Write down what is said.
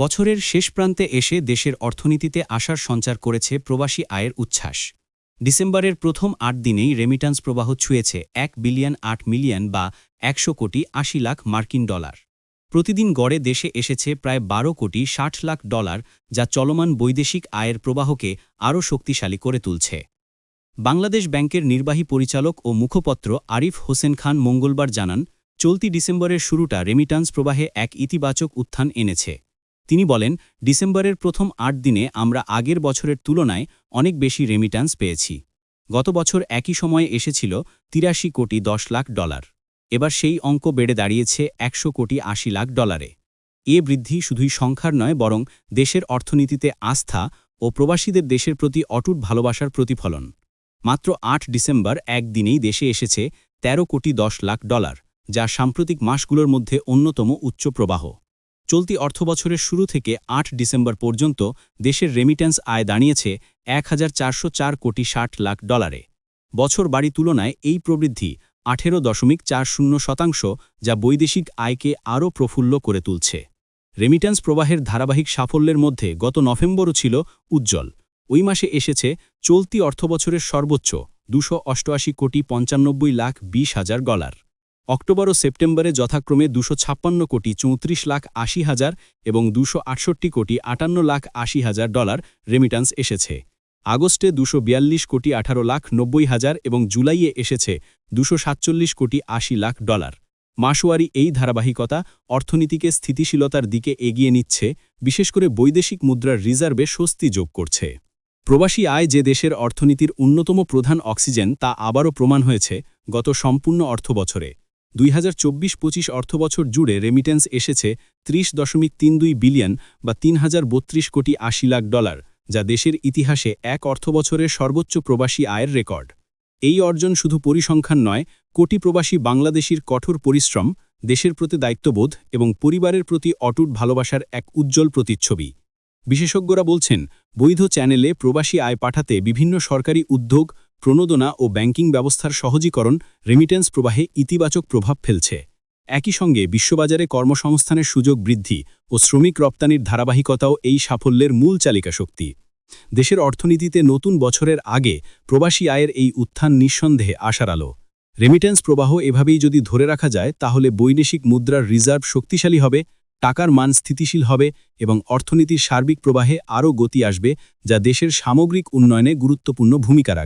বছরের শেষ প্রান্তে এসে দেশের অর্থনীতিতে আশার সঞ্চার করেছে প্রবাসী আয়ের উচ্ছ্বাস। ডিসেম্বরের প্রথম আট দিনেই রেমিটান্স প্রবাহ ছুঁয়েছে এক বিলিয়ন আট মিলিয়ন বা একশো কোটি আশি লাখ মার্কিন ডলার। প্রতিদিন গড়ে দেশে এসেছে প্রায় বারো কোটি ষাট লাখ ডলার, যা চলমান বৈদেশিক আয়ের প্রবাহকে আরও শক্তিশালী করে তুলছে। বাংলাদেশ ব্যাংকের নির্বাহী পরিচালক ও মুখপত্র আরিফ হোসেন খান মঙ্গলবার জানান, চলতি ডিসেম্বরের শুরুটা রেমিটান্স প্রবাহে এক ইতিবাচক উত্থান এনেছে। তিনি বলেন, ডিসেম্বরের প্রথম আট দিনে আমরা আগের বছরের তুলনায় অনেক বেশি রেমিটান্স পেয়েছি। গত বছর একই সময়ে এসেছিল তিরাশি কোটি দশ লাখ ডলার। এবার সেই অঙ্ক বেড়ে দাঁড়িয়েছে একশো কোটি আশি লাখ ডলারে। এ বৃদ্ধি শুধুই সংখ্যার নয়, বরং দেশের অর্থনীতিতে আস্থা ও প্রবাসীদের দেশের প্রতি অটুট ভালোবাসার প্রতিফলন। মাত্র আট ডিসেম্বর একদিনেই দেশে এসেছে ১৩ কোটি দশ লাখ ডলার, যা সাম্প্রতিক মাসগুলোর মধ্যে অন্যতম উচ্চ প্রবাহ। চলতি অর্থবছরের শুরু থেকে আট ডিসেম্বর পর্যন্ত দেশের রেমিট্যান্স আয় দাঁড়িয়েছে এক হাজার চারশো চার কোটি ষাট লাখ ডলারে। বছর বাড়ি তুলনায় এই প্রবৃদ্ধি আঠেরো দশমিক চার শূন্য শতাংশ, যা বৈদেশিক আয়কে আরও প্রফুল্ল করে তুলছে। রেমিট্যান্স প্রবাহের ধারাবাহিক সাফল্যের মধ্যে গত নভেম্বরও ছিল উজ্জ্বল। ওই মাসে এসেছে চলতি অর্থবছরের সর্বোচ্চ দুশো কোটি পঞ্চানব্বই লাখ বিশ হাজার ডলার। অক্টোবর ও সেপ্টেম্বরে যথাক্রমে দুশো কোটি চৌত্রিশ লাখ আশি হাজার এবং দুশো কোটি আটান্ন লাখ আশি হাজার ডলার রেমিটান্স এসেছে। আগস্টে দুশো কোটি আঠারো লাখ নব্বই হাজার এবং জুলাইয়ে এসেছে দুশো কোটি আশি লাখ ডলার। মাসোয়ারি এই ধারাবাহিকতা অর্থনীতিকে স্থিতিশীলতার দিকে এগিয়ে নিচ্ছে, বিশেষ করে বৈদেশিক মুদ্রার রিজার্ভে স্বস্তি যোগ করছে। প্রবাসী আয় যে দেশের অর্থনীতির অন্যতম প্রধান অক্সিজেন তা আবারও প্রমাণ হয়েছে গত সম্পূর্ণ অর্থবছরে। দুই হাজার চব্বিশ পঁচিশ অর্থবছর জুড়ে রেমিটেন্স এসেছে ত্রিশ দশমিক তিন দুই বিলিয়ন বা তিন হাজার বত্রিশ কোটি আশি লাখ ডলার যা দেশের ইতিহাসে এক অর্থবছরের সর্বোচ্চ প্রবাসী আয়ের রেকর্ড এই অর্জন শুধু পরিসংখ্যান নয়, কোটি প্রবাসী বাংলাদেশীর কঠোর পরিশ্রম, দেশের প্রতি দায়িত্ববোধ এবং পরিবারের প্রতি অটুট ভালোবাসার এক উজ্জ্বল প্রতিচ্ছবি। বিশেষজ্ঞরা বলছেন, বৈধ চ্যানেলে প্রবাসী আয় পাঠাতে বিভিন্ন সরকারি উদ্যোগ প্রণোদনা ও ব্যাংকিং ব্যবস্থার সহজীকরণ রেমিটেন্স প্রবাহে ইতিবাচক প্রভাব ফেলছে। একই সঙ্গে বিশ্ববাজারে কর্মসংস্থানের সুযোগ বৃদ্ধি ও শ্রমিক রপ্তানির ধারাবাহিকতাও এই সাফল্যের মূল চালিকা শক্তি। দেশের অর্থনীতিতে নতুন বছরের আগে প্রবাসী আয়ের এই উত্থান নিঃসন্দেহে আশার আলো। রেমিটেন্স প্রবাহ এভাবেই যদি ধরে রাখা যায়, তাহলে বৈদেশিক মুদ্রার রিজার্ভ শক্তিশালী হবে, টাকার মান স্থিতিশীল হবে এবং অর্থনীতির সার্বিক প্রবাহে আরও গতি আসবে, যা দেশের সামগ্রিক উন্নয়নে গুরুত্বপূর্ণ ভূমিকা রাখবে।